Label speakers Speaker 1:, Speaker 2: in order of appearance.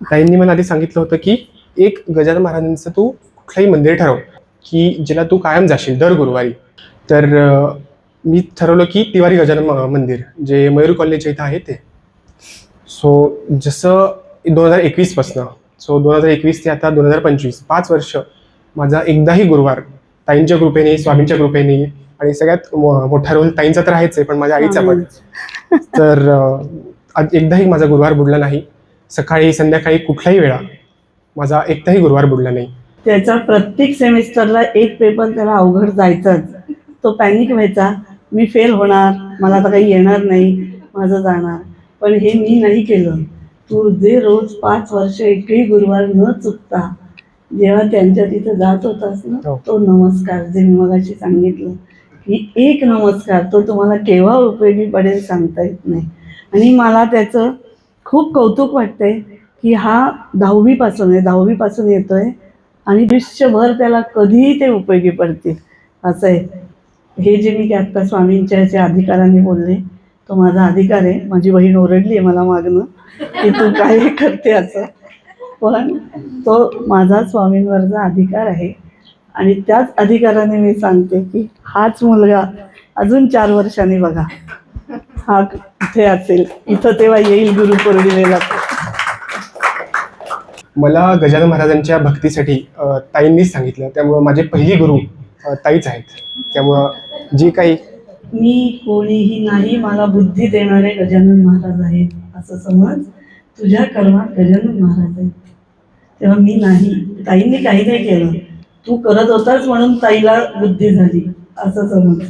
Speaker 1: ताईंनी मला आधी सांगितलं होतं की एक गजानन महाराजांचं तू कुठलंही मंदिर ठरव की ज्याला तू कायम जाशील दर गुरुवारी. तर मी ठरवलं की तिवारी गजानन मंदिर जे मयूर कॉलेजच्या इथं आहे ते. सो जसं दोन हजार एकवीसपासनं सो दोन हजार एकवीस ते आता दोन हजार पंचवीस पाच वर्ष माझा एकदाही गुरुवार ताईंच्या कृपेने स्वामींच्या कृपेने आणि सगळ्यात मोठा रोल ताईंचा तर आहेच आहे पण माझ्या आईचा पण. तर एकदाही माझा गुरुवार बुडला नाही. सकाळी संध्याकाळी कुठल्याही वेळा माझा एकदाही गुरुवार बुडला नाही.
Speaker 2: त्याचा प्रत्येक सेमिस्टरला एक पेपर त्याला अवघड जायचाच. तो पॅनिक व्हायचा. मी फेल होणार. मला आता काही येणार नाही. माझं जाणार. पण हे मी नाही केलं. तू जे रोज पाच वर्ष एकही गुरुवार न चुकता जेव्हा त्यांच्या तिथं जात होतास ना
Speaker 1: हो.
Speaker 2: तो नमस्कार जे मी मगाशी सांगितलं की एक नमस्कार तो तुम्हाला केव्हा उपयोगी पडेल सांगता येत नाही. आणि मला त्याचं खूप कौतुक वाटते की हा दहावीपासून आहे दहावीपासून येतो आहे आणि आयुष्यभर त्याला कधीही ते उपयोगी पडतील असं आहे. हे जे मी आत्ता स्वामींच्या ह्याच्या अधिकाराने बोलले तो माझा अधिकार आहे. माझी बहीण ओरडली आहे मला मागणं की तू काय करते असं. पण तो माझा स्वामींवरचा अधिकार आहे. आणि त्याच अधिकाराने मी सांगते की हाच मुलगा अजून चार वर्षांनी बघा. हा इथे असेल. इथं तेव्हा येईल गुरुपौर्णिमेला तो.
Speaker 1: मला गजानन महाराजांच्या भक्तीसाठी ताईंनीच सांगितलं. त्यामुळं माझे पहिली गुरु ताईच आहेत. त्यामुळं जी काही
Speaker 2: मी कोणीही नाही मला बुद्धी देणारे गजानन महाराज आहेत असं समज. तुझ्या कर्मात गजानन महाराज आहेत. तेव्हा मी नाही. ताईंनी काही नाही केलं. तू करत होताच म्हणून ताईला बुद्धी झाली असं समज.